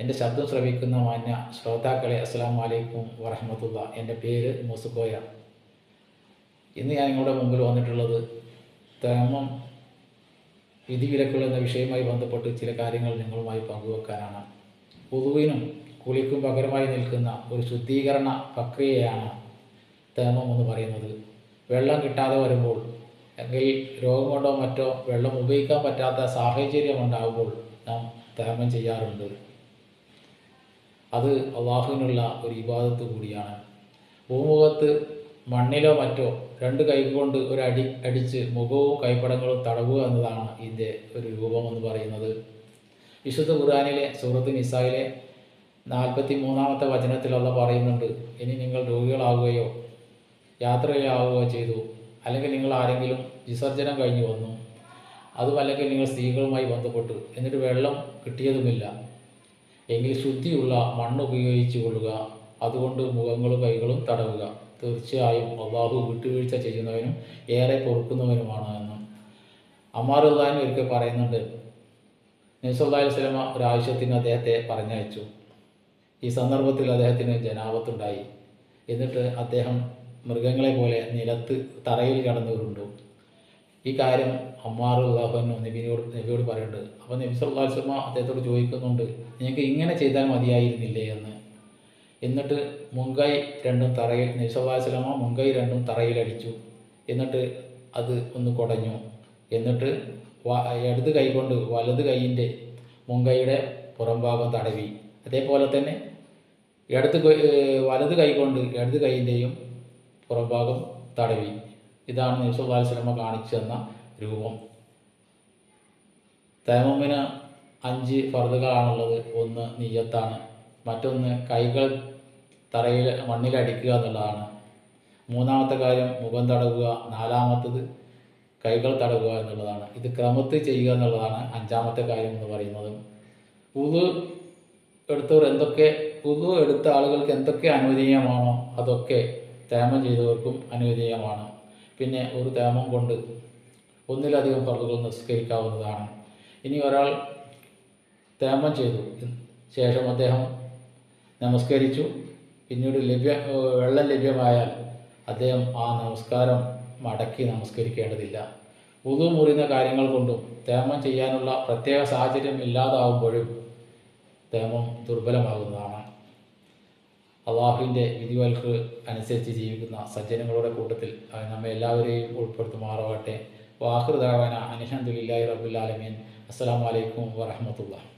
എന്റെ ശബ്ദം ശ്രവിക്കുന്ന മാന്യ ശ്രോതാക്കളെ അസ്സാം വലൈക്കും വറഹമത്തുള്ള. എന്റെ പേര് മൂസുക്കോയ ഇന്ന് ഞാൻ നിങ്ങളുടെ മുമ്പിൽ വന്നിട്ടുള്ളത് തേമം വിധിവിലക്കുകൾ എന്ന വിഷയവുമായി ബന്ധപ്പെട്ട് ചില കാര്യങ്ങൾ നിങ്ങളുമായി പങ്കുവെക്കാനാണ്. പൊതുവിനും കുളിക്കും പകരമായി നിൽക്കുന്ന ഒരു ശുദ്ധീകരണ പ്രക്രിയയാണ് തേമം എന്ന് പറയുന്നത്. വെള്ളം കിട്ടാതെ വരുമ്പോൾ അല്ലെങ്കിൽ രോഗം കൊണ്ടോ മറ്റോ വെള്ളം ഉപയോഗിക്കാൻ പറ്റാത്ത സാഹചര്യം ഉണ്ടാകുമ്പോൾ നാം തേമം ചെയ്യാറുണ്ട്. അത് അള്ളാഹുവിനുള്ള ഒരു ഇബാദത്ത് കൂടിയാണ്. ഭൂമുഖത്ത് മണ്ണിലോ മറ്റോ രണ്ട് കൈ കൊണ്ട് ഒരു അടി അടിച്ച് മുഖവും കൈപ്പടങ്ങളും തടവുക എന്നതാണ് ഇതിന്റെ ഒരു രൂപം എന്ന് പറയുന്നത്. വിശുദ്ധ ഖുർആാനിലെ സൂറത്ത് നിസായിലെ നാൽപ്പത്തി മൂന്നാമത്തെ വചനത്തിലുള്ള പറയുന്നുണ്ട് ഇനി നിങ്ങൾ രോഗികളാവുകയോ യാത്രയാവുകയോ ചെയ്തു അല്ലെങ്കിൽ നിങ്ങൾ ആരെങ്കിലും വിസർജനം കഴിഞ്ഞു വന്നു അതും അല്ലെങ്കിൽ നിങ്ങൾ സ്ത്രീകളുമായി ബന്ധപ്പെട്ടു എന്നിട്ട് വെള്ളം കിട്ടിയതുമില്ല. എങ്കിൽ ശുദ്ധിയുള്ള മണ്ണ് ഉപയോഗിച്ചു കൊള്ളുക. അതുകൊണ്ട് മുഖങ്ങളും കൈകളും തടവുക. തീർച്ചയായും അള്ളാഹു വിട്ടുവീഴ്ച ചെയ്യുന്നവനും ഏറെ പൊറുക്കുന്നവനുമാണ് എന്ന് അമ്മാറുദ്ദാൻ ഒരിക്കൽ പറയുന്നുണ്ട്. നബ്സല്ലാ സ്വലമ ഒരാവശ്യത്തിന് അദ്ദേഹത്തെ പറഞ്ഞയച്ചു. ഈ സന്ദർഭത്തിൽ അദ്ദേഹത്തിന് ജനാപത്തുണ്ടായി. എന്നിട്ട് അദ്ദേഹം മൃഗങ്ങളെ പോലെ നിലത്ത് തറയിൽ കിടന്നുകൊണ്ടു ഈ കാര്യം അമ്മാർ അള്ളാഹുനു നബിയോട് നബിയോട് പറയുന്നുണ്ട് അപ്പോൾ നബി അലൈഹി വസല്ലം അദ്ദേഹത്തോട് ചോദിക്കുന്നുണ്ട് നിങ്ങൾക്ക് ഇങ്ങനെ ചെയ്താൽ മതിയായിരുന്നില്ലേ? എന്ന്. എന്നിട്ട് മുങ്കൈ രണ്ടും തറയിൽ നബി സല്ലല്ലാഹു സ്വലമ മുങ്കൈ രണ്ടും തറയിലടിച്ചു എന്നിട്ട് അത് ഒന്ന് കുടഞ്ഞു. എന്നിട്ട് ഇടത് കൈ കൊണ്ട് വലത് കൈയിന്റെ മുങ്കൈയുടെ പുറംഭാഗം തടവി. അതേപോലെ തന്നെ ഇടത് വലത് കൈ കൊണ്ട് ഇടത് കൈയിന്റെയും പുറംഭാഗം തടവി. ഇതാണ് നബ്സുല്ലാസ്ലമ കാണിച്ചു തന്ന രൂപം. തേമമിന് അഞ്ച് ഫർദുകളാണുള്ളത് ഒന്ന് നീയത്താണ് മറ്റൊന്ന് കൈകൾ തറയിൽ മണ്ണിലടിക്കുക എന്നുള്ളതാണ്. മൂന്നാമത്തെ കാര്യം മുഖം തടവുക. നാലാമത്തത് കൈകൾ തടവുക എന്നുള്ളതാണ്. ഇത് ക്രമത്തിൽ ചെയ്യുക എന്നുള്ളതാണ് അഞ്ചാമത്തെ കാര്യം എന്ന് പറയുന്നത്. ഉതു എടുത്തവർ എന്തൊക്കെ ഉതു എടുത്ത ആളുകൾക്ക് എന്തൊക്കെ അനുവദനീയമാണോ അതൊക്കെ തേമം ചെയ്തവർക്കും അനുവദനീയമാണ്. പിന്നെ ഒരു തേമം കൊണ്ട് ഒന്നിലധികം ഫർദുകൾ നിസ്കരിക്കാവുന്നതാണ്. ഇനി ഒരാൾ തേമം ചെയ്തു. ശേഷം അദ്ദേഹം നമസ്കരിച്ചു. പിന്നീട് ലഭ്യ വെള്ളം ലഭ്യമായാൽ അദ്ദേഹം ആ നമസ്കാരം മടക്കി നമസ്കരിക്കേണ്ടതില്ല. ഉതു മുറിയുന്ന കാര്യങ്ങൾ കൊണ്ടും തേമം ചെയ്യാനുള്ള പ്രത്യേക സാഹചര്യം ഇല്ലാതാവുമ്പോഴും തേമം ദുർബലമാകുന്നതാണ്. അള്ളാഹുവിന്റെ വിധിവൽക്ക് അനുസരിച്ച് ജീവിക്കുന്ന സജ്ജനങ്ങളുടെ കൂട്ടത്തിൽ നമ്മെ എല്ലാവരെയും ഉൾപ്പെടുത്തുമാറാവട്ടെ. വാഹൃദാവാന അനിഹന്ദില്ലാഹി റബ്ബുൽ ആലമീൻ. അസ്സലാമു അലൈക്കും വറഹ്മത്തുള്ളാഹി.